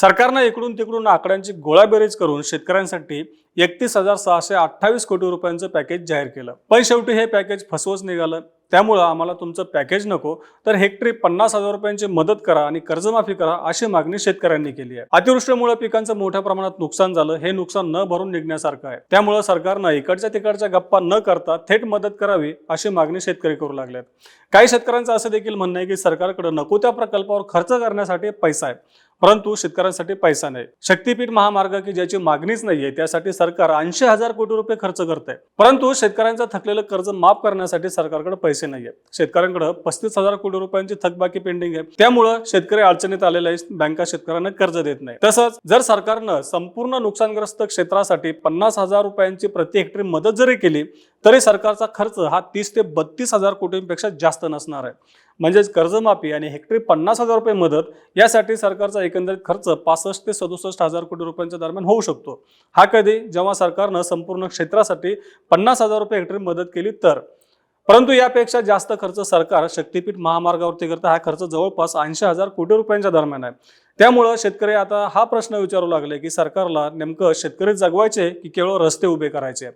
सरकारनं इकडून तिकडून आकड्यांची गोळाबेरीज करून शेतकऱ्यांसाठी एकतीस हजार सहाशे अठ्ठावीस कोटी रुपयांचं पॅकेज जाहीर केलं. पण शेवटी हे पॅकेज फसवच निघालं. त्यामुळं आम्हाला तुमचं पॅकेज नको. तर हेक्टरी पन्नास हजार रुपयांची मदत करा आणि कर्जमाफी करा अशी मागणी शेतकऱ्यांनी केली आहे. अतिवृष्टीमुळे पिकांचं मोठ्या प्रमाणात नुकसान झालं. हे नुकसान न भरून निघण्यासारखं आहे. त्यामुळं सरकारनं इकडच्या तिकडच्या गप्पा न करता थेट मदत करावी अशी मागणी शेतकरी करू लागल्यात काही शेतकऱ्यांचं असं देखील म्हणणं आहे की सरकारकडे नको त्या प्रकल्पावर खर्च करण्यासाठी पैसा आहे. परंतु शेतकऱ्यांसाठी पैसा नाही. शक्तीपीठ महामार्ग की ज्याची मागणीच नाहीये त्यासाठी सरकार ऐंशी हजार कोटी रुपये खर्च करत आहे परंतु शेतकऱ्यांचं थकलेलं कर्ज माफ करण्यासाठी सरकारकडे पैसे नाहीये शेतकऱ्यांकडे पस्तीस हजार कोटी रुपयांची थकबाकी पेंडिंग आहे. त्यामुळं शेतकरी अडचणीत आलेले आहेत बँका शेतकऱ्यांना कर्ज देत नाही तसंच जर सरकारनं संपूर्ण नुकसानग्रस्त क्षेत्रासाठी पन्नास हजार रुपयांची प्रति हेक्टरी मदत जरी केली तरी सरकारचा खर्च हा तीस ते बत्तीस हजार कोटींपेक्षा जास्त नसणार आहे. म्हणजेच कर्जमाफी आणि हेक्टरी पन्नास हजार रुपये मदत यासाठी सरकारचा एकंदरीत खर्च पासष्ट ते सदुसष्ट हजार कोटी रुपयांच्या दरम्यान होऊ शकतो. हा कधी जेव्हा सरकारनं संपूर्ण क्षेत्रासाठी पन्नास हजार रुपये हेक्टरी मदत केली तर. परंतु यापेक्षा जास्त खर्च सरकार शक्तीपीठ महामार्गावरती करतं हा खर्च जवळपास ऐंशी हजार कोटी रुपयांच्या दरम्यान आहे. त्यामुळं शेतकरी आता हा प्रश्न विचारू लागले की सरकारला नेमकं शेतकरी जगवायचे की केवळ रस्ते उभे करायचे?